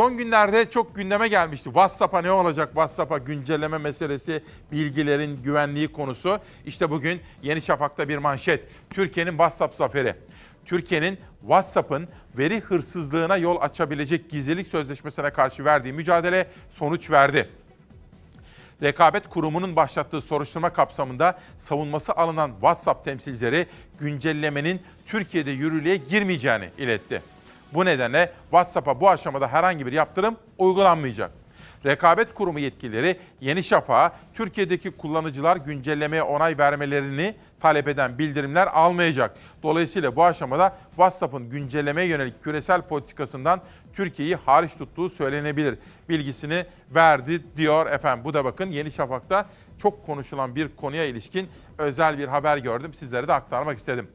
Son günlerde çok gündeme gelmişti. WhatsApp'a ne olacak? WhatsApp'a güncelleme meselesi, bilgilerin güvenliği konusu. İşte bugün Yeni Şafak'ta bir manşet. Türkiye'nin WhatsApp zaferi. Türkiye'nin WhatsApp'ın veri hırsızlığına yol açabilecek gizlilik sözleşmesine karşı verdiği mücadele sonuç verdi. Rekabet Kurumu'nun başlattığı soruşturma kapsamında savunması alınan WhatsApp temsilcileri güncellemenin Türkiye'de yürürlüğe girmeyeceğini iletti. Bu nedenle WhatsApp'a bu aşamada herhangi bir yaptırım uygulanmayacak. Rekabet Kurumu yetkilileri Yeni Şafak'a Türkiye'deki kullanıcılar güncellemeye onay vermelerini talep eden bildirimler almayacak. Dolayısıyla bu aşamada WhatsApp'ın güncellemeye yönelik küresel politikasından Türkiye'yi hariç tuttuğu söylenebilir bilgisini verdi diyor efendim. Bu da bakın Yeni Şafak'ta çok konuşulan bir konuya ilişkin özel bir haber gördüm. Sizlere de aktarmak istedim.